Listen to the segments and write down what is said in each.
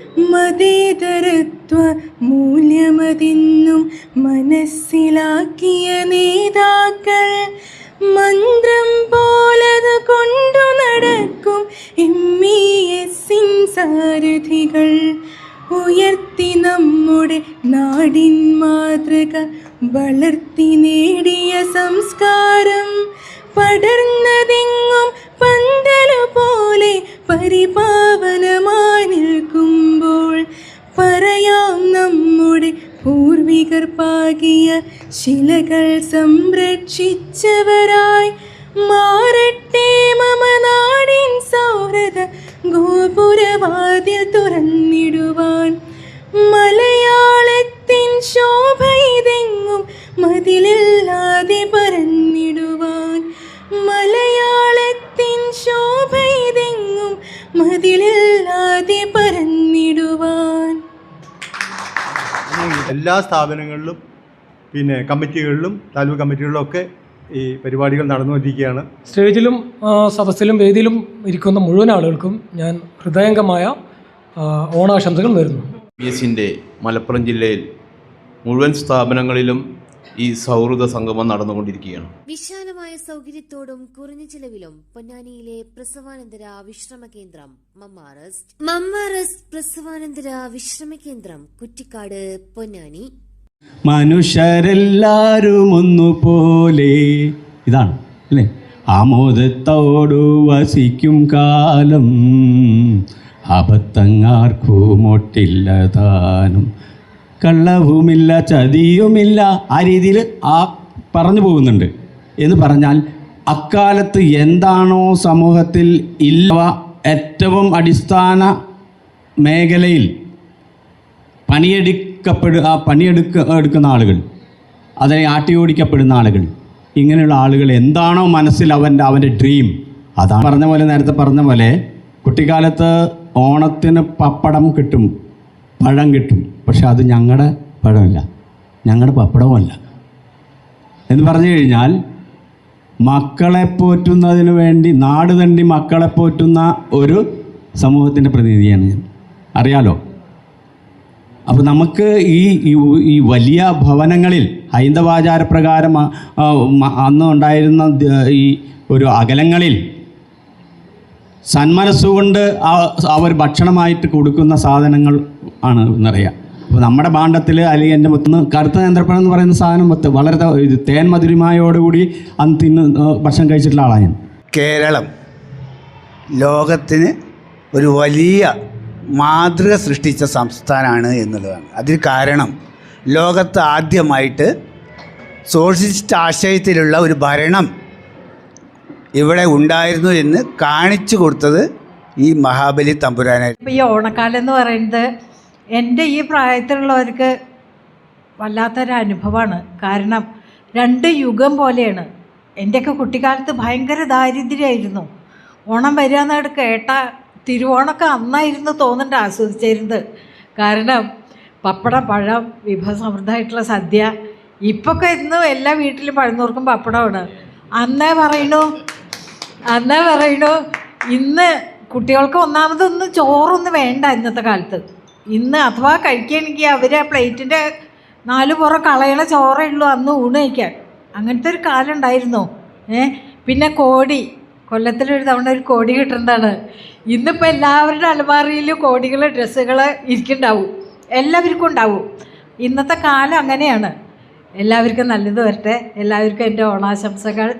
മതേതരത്വ മൂല്യമതിന്നും മനസ്സിലാക്കിയ നേതാക്കൾ മന്ത്രം പോലത് കൊണ്ടു നടക്കും എം ഇ എസിൻ സാരഥികൾ. ഉയർത്തി നമ്മുടെ നാടിൻ മാതൃക വളർത്തി നേടിയ സംസ്കാരം. പടർന്നതെങ്ങും പന്തലു പോലെ പരിപാവനമായി നിൽക്കുമ്പോൾ പാകിയ ശിലകൾ സംരക്ഷിച്ചവരായി മാറട്ടെ മമ നാടിൻ സൗഹൃദ ഗോപുരവാതിൽ തുറന്നിടുവാൻ. മലയാളത്തിൻ ശോഭ ഇതെങ്ങും മതിലില്ലാതെ പരന്നിടുവാൻ. മലയാളത്തിൻ ശോഭ ഇതെങ്ങും മതിലില്ലാതെ പരന്നിടുവാൻ. എല്ലാ സ്ഥാപനങ്ങളിലും പിന്നെ കമ്മിറ്റികളിലും താലൂക്ക് കമ്മിറ്റികളിലും ഒക്കെ ഈ പരിപാടികൾ നടന്നുകൊണ്ടിരിക്കുകയാണ്. സ്റ്റേജിലും സദസ്സിലും വേദിയിലും ഇരിക്കുന്ന മുഴുവൻ ആളുകൾക്കും ഞാൻ ഹൃദയംഗമായ ഓണാശംസകൾ നേരുന്നു. ബി എസിന്റെ മലപ്പുറം ജില്ലയിൽ മുഴുവൻ സ്ഥാപനങ്ങളിലും ഈ സൗഹൃദ സംഗമം നടന്നുകൊണ്ടിരിക്കുകയാണ്. വിശാലമായ സൗകര്യത്തോടും കുറഞ്ഞ ചിലവിലും പൊന്നാനിയിലെ പ്രസവാനന്തര വിശ്രമ കേന്ദ്രം മമ്മാറസ്റ്റ്. മമ്മാറസ്റ്റ് പ്രസവാനന്തര വിശ്രമ കേന്ദ്രം കുറ്റിക്കാട് പൊന്നാനി. മനുഷ്യരെല്ലാരും ഒന്നുപോലെ ഇതാണ് അല്ലേ? ആമോദത്തോടു വസിക്കും കാലം അബദ്ധങ്ങാർക്കുമൊട്ടില്ല താനും കള്ളവുമില്ല ചതിയുമില്ല. ആ രീതിയിൽ ആ പറഞ്ഞു പോകുന്നുണ്ട്. എന്ന് പറഞ്ഞാൽ അക്കാലത്ത് എന്താണോ സമൂഹത്തിൽ ഇല്ല ഏറ്റവും അടിസ്ഥാന മേഖലയിൽ പണിയെടുക്കപ്പെടുക ആ പണിയെടുക്ക എടുക്കുന്ന ആളുകൾ. അതിനെ ആട്ടി ഓടിക്കപ്പെടുന്ന ആളുകൾ. ഇങ്ങനെയുള്ള ആളുകൾ എന്താണോ മനസ്സിൽ അവന്റെ അവന്റെ ഡ്രീം അതാണ് പറഞ്ഞ പോലെ നേരത്തെ പറഞ്ഞ പോലെ കുട്ടിക്കാലത്ത് ഓണത്തിന് പപ്പടം കിട്ടും പഴം കിട്ടും. പക്ഷെ അത് ഞങ്ങളുടെ പഴമല്ല. ഞങ്ങളുടെ പപ്പടവുമല്ല. എന്ന് പറഞ്ഞു കഴിഞ്ഞാൽ മക്കളെ പോറ്റുന്നതിന് വേണ്ടി നാട് തണ്ടി മക്കളെ പോറ്റുന്ന ഒരു സമൂഹത്തിന്റെ പ്രതിനിധിയാണ് ഞാൻ. അറിയാലോ? അപ്പോൾ നമുക്ക് ഈ ഈ- വലിയ ഭവനങ്ങളിൽ ഹൈന്ദവാചാരപ്രകാരം അന്ന് ഉണ്ടായിരുന്ന ഈ ഒരു അകലങ്ങളിൽ സന്മനസ്സുകൊണ്ട് അവർ ഭക്ഷണമായിട്ട് കൊടുക്കുന്ന സാധനങ്ങൾ ആണ് എന്നറിയാം അപ്പോൾ നമ്മുടെ ഭാണ്ഡത്തിൽ അല്ലെങ്കിൽ എന്റെ മുത്തുനിന്ന് കറുത്ത നേന്ത്രപ്പഴം എന്ന് പറയുന്ന സാധനം മൊത്തം വളരെ ഇത് തേൻ മധുരമായോടുകൂടി അന്ന് തിന്ന് ഭക്ഷണം കഴിച്ചിട്ടുള്ള ആളാണ് കേരളം ലോകത്തിന് ഒരു വലിയ മാതൃക സൃഷ്ടിച്ച സംസ്ഥാനമാണ് എന്നുള്ളതാണ്. അതിന് കാരണം ലോകത്ത് ആദ്യമായിട്ട് സോഷ്യലിസ്റ്റ് ആശയത്തിലുള്ള ഒരു ഭരണം ഇവിടെ ഉണ്ടായിരുന്നു എന്ന് കാണിച്ചു കൊടുത്തത് ഈ മഹാബലി തമ്പുരാനായിരുന്നു ഈ ഓണക്കാലം എന്ന് പറയുന്നത് എന്റെ ഈ പ്രായത്തിലുള്ളവർക്ക് വല്ലാത്തൊരു അനുഭവമാണ്. കാരണം രണ്ട് യുഗം പോലെയാണ്. എന്റെയൊക്കെ കുട്ടിക്കാലത്ത് ഭയങ്കര ദാരിദ്ര്യമായിരുന്നു. ഓണം വരിക എന്നവിടെ കേട്ട തിരുവോണമൊക്കെ അന്നായിരുന്നു തോന്നുന്നുണ്ട് ആസ്വദിച്ചിരുന്നത്. കാരണം പപ്പടം പഴം വിഭവസമൃദ്ധമായിട്ടുള്ള സദ്യ. ഇപ്പൊക്കെ ഇന്നും എല്ലാ വീട്ടിലും പഴന്നൂർക്കും പപ്പടമാണ്. അന്നേ പറയണു അന്നേ പറയണു ഇന്ന് കുട്ടികൾക്ക് ഒന്നാമതൊന്നും ചോറൊന്നും വേണ്ട ഇന്നത്തെ കാലത്ത്. ഇന്ന് അഥവാ കഴിക്കുകയാണെങ്കിൽ അവർ ആ പ്ലേറ്റിന്റെ നാല് പുറം കളയണ ചോറേ ഉള്ളൂ അന്ന് ഊണ് കഴിക്കാൻ. അങ്ങനത്തെ ഒരു കാലം ഉണ്ടായിരുന്നു. ഏ പിന്നെ കോടി കൊല്ലത്തിലൊരു തവണ ഒരു കോടി കിട്ടുന്നതാണ് ഇന്നിപ്പോൾ എല്ലാവരുടെ അലമാറിയിലും കോടികൾ ഡ്രസ്സുകൾ ഇരിക്കുന്നുണ്ടാവും. എല്ലാവർക്കും ഉണ്ടാവും. ഇന്നത്തെ കാലം അങ്ങനെയാണ്. എല്ലാവർക്കും നല്ലത് വരട്ടെ. എല്ലാവർക്കും എന്റെ ഓണാശംസകൾ.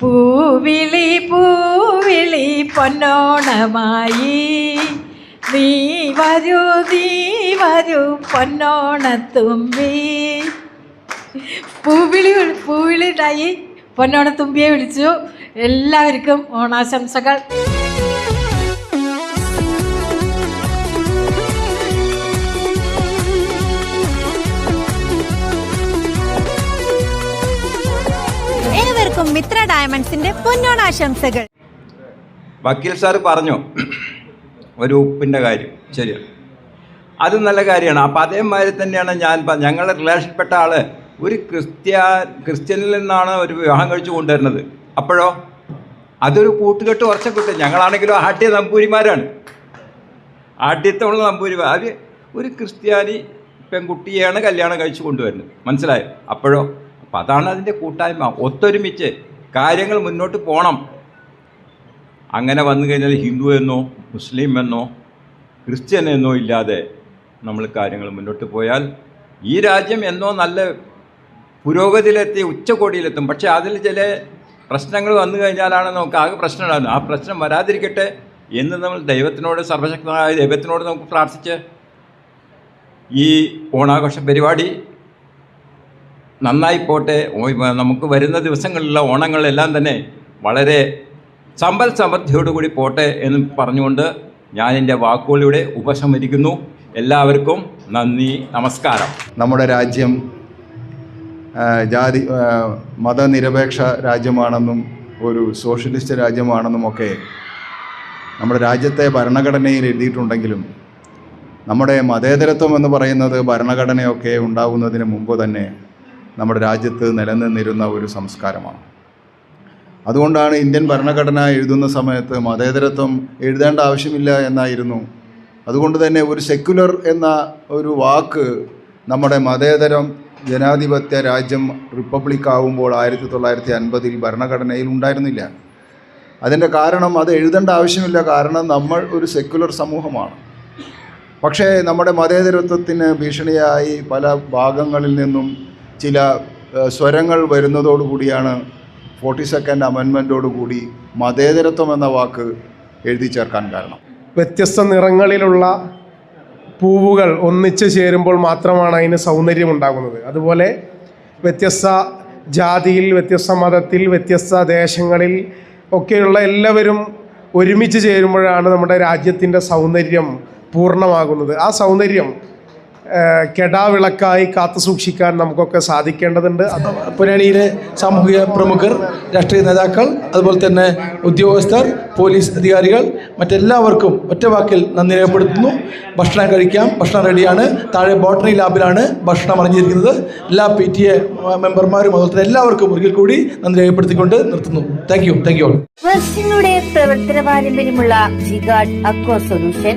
പൂവിളി പൂവിളി പൊന്നോണമായി. നീ വരൂ നീ വരൂ പൊന്നോണത്തുമ്പി. പൂവിളി വിളി- പൂവിളി ഉണ്ടായി പൊന്നോണത്തുമ്പിയെ വിളിച്ചു. എല്ലാവർക്കും ഓണാശംസകൾ. ഏവർക്കും മിത്ര ഡയമണ്ട്സിന്റെ പൊന്നോണാശംസകൾ. വക്കീൽ സാർ പറഞ്ഞു ഒരു ഉപ്പിന്റെ കാര്യം. ശരിയാണ് അത് നല്ല കാര്യമാണ്. അപ്പോൾ അതേമാതിരി തന്നെയാണ് ഞാൻ ഞങ്ങളെ ഞങ്ങളുടെ റിലേഷൻപ്പെട്ട ആൾ ഒരു ക്രിസ്ത്യ ക്രിസ്ത്യനിൽ നിന്നാണ് ഒരു വിവാഹം കഴിച്ചു കൊണ്ടുവരുന്നത്. അപ്പോഴോ? അതൊരു കൂട്ടുകെട്ട് ഉറച്ച കൂട്ട്. ഞങ്ങളാണെങ്കിലോ ആട്ടിയ നമ്പൂരിമാരാണ്. ആട്ടിയത്തമുള്ള നമ്പൂരിമാർ. അത് ഒരു ക്രിസ്ത്യാനി പെൺകുട്ടിയെയാണ് കല്യാണം കഴിച്ചു കൊണ്ടുവരുന്നത്. മനസ്സിലായോ? അപ്പോഴോ? അപ്പം അതാണ് അതിന്റെ കൂട്ടായ്മ. ഒത്തൊരുമിച്ച് കാര്യങ്ങൾ മുന്നോട്ട് പോകണം അങ്ങനെ വന്നു കഴിഞ്ഞാൽ ഹിന്ദു എന്നോ മുസ്ലിം എന്നോ ക്രിസ്ത്യൻ എന്നോ ഇല്ലാതെ നമ്മൾ കാര്യങ്ങൾ മുന്നോട്ട് പോയാൽ ഈ രാജ്യം എന്നോ നല്ല പുരോഗതിയിലെത്തി ഉച്ചകോടിയിലെത്തും. പക്ഷേ അതിൽ ചില പ്രശ്നങ്ങൾ വന്നു കഴിഞ്ഞാലാണ് നമുക്ക് ആകെ പ്രശ്നം ഉണ്ടാകുന്നത് ആ പ്രശ്നം വരാതിരിക്കട്ടെ എന്ന് നമ്മൾ ദൈവത്തിനോട് സർവശക്തനായ ദൈവത്തിനോട് നമുക്ക് പ്രാർത്ഥിച്ച് ഈ ഓണാഘോഷ പരിപാടി നന്നായി പോട്ടെ. നമുക്ക് വരുന്ന ദിവസങ്ങളിലുള്ള ഓണങ്ങളെല്ലാം തന്നെ വളരെ സമ്പൽ സമൃദ്ധിയോടുകൂടി പോട്ടെ എന്ന് പറഞ്ഞുകൊണ്ട് ഞാൻ എന്റെ വാക്കുകളിലൂടെ ഉപസംഹരിക്കുന്നു. എല്ലാവർക്കും നന്ദി നമസ്കാരം. നമ്മുടെ രാജ്യം ജാതി മതനിരപേക്ഷ രാജ്യമാണെന്നും ഒരു സോഷ്യലിസ്റ്റ് രാജ്യമാണെന്നും ഒക്കെ നമ്മുടെ രാജ്യത്തെ ഭരണഘടനയിൽ എഴുതിയിട്ടുണ്ടെങ്കിലും നമ്മുടെ മതേതരത്വം എന്ന് പറയുന്നത് ഭരണഘടനയൊക്കെ ഉണ്ടാകുന്നതിന് മുമ്പ് തന്നെ നമ്മുടെ രാജ്യത്ത് നിലനിന്നിരുന്ന ഒരു സംസ്കാരമാണ്. അതുകൊണ്ടാണ് ഇന്ത്യൻ ഭരണഘടന എഴുതുന്ന സമയത്ത് മതേതരത്വം എഴുതേണ്ട ആവശ്യമില്ല എന്നായിരുന്നു. അതുകൊണ്ട് തന്നെ ഒരു സെക്യുലർ എന്ന ഒരു വാക്ക് നമ്മുടെ മതേതരം ജനാധിപത്യ രാജ്യം റിപ്പബ്ലിക് ആവുമ്പോൾ ആയിരത്തി തൊള്ളായിരത്തി അൻപതിൽ ഭരണഘടനയിൽ ഉണ്ടായിരുന്നില്ല. അതിന്റെ കാരണം അത് എഴുതേണ്ട ആവശ്യമില്ല. കാരണം നമ്മൾ ഒരു സെക്യുലർ സമൂഹമാണ്. പക്ഷേ നമ്മുടെ മതേതരത്വത്തിന് ഭീഷണിയായി പല ഭാഗങ്ങളിൽ നിന്നും ചില സ്വരങ്ങൾ വരുന്നതോടുകൂടിയാണ് ഫോർട്ടി സെക്കൻഡ് അമെൻമെന്റോടുകൂടി മതേതരത്വം എന്ന വാക്ക് എഴുതി ചേർക്കാൻ കാരണം. വ്യത്യസ്ത നിറങ്ങളിലുള്ള പൂവുകൾ ഒന്നിച്ച് ചേരുമ്പോൾ മാത്രമാണ് അതിന് സൗന്ദര്യം ഉണ്ടാകുന്നത് അതുപോലെ വ്യത്യസ്ത ജാതിയിൽ വ്യത്യസ്ത മതത്തിൽ വ്യത്യസ്ത ദേശങ്ങളിൽ ഒക്കെയുള്ള എല്ലാവരും ഒരുമിച്ച് ചേരുമ്പോഴാണ് നമ്മുടെ രാജ്യത്തിന്റെ സൗന്ദര്യം പൂർണമാകുന്നത്. ആ സൗന്ദര്യം കെടാവിളക്കായി കാത്തു സൂക്ഷിക്കാൻ നമുക്കൊക്കെ സാധിക്കേണ്ടതുണ്ട്. പുരാണിയിലെ സാമൂഹിക പ്രമുഖർ രാഷ്ട്രീയ നേതാക്കൾ അതുപോലെ തന്നെ ഉദ്യോഗസ്ഥർ പോലീസ് അധികാരികൾ മറ്റെല്ലാവർക്കും ഒറ്റവാക്കിൽ നന്ദി രേഖപ്പെടുത്തുന്നു. ഭക്ഷണം കഴിക്കാം ഭക്ഷണം റെഡിയാണ്. താഴെ ബോട്ടണി ലാബിലാണ് ഭക്ഷണം അറിഞ്ഞിരിക്കുന്നത് എല്ലാ പി ടി എ മെമ്പർമാരും അതുപോലെ തന്നെ എല്ലാവർക്കും ഒരിക്കൽ കൂടി നന്ദി രേഖപ്പെടുത്തിക്കൊണ്ട് നിർത്തുന്നു. താങ്ക് യു താങ്ക് യു വർഷങ്ങളുടെ പ്രവർത്തന പാരമ്പര്യമുള്ള ജിഗാഡ് അക്വ സൊല്യൂഷൻ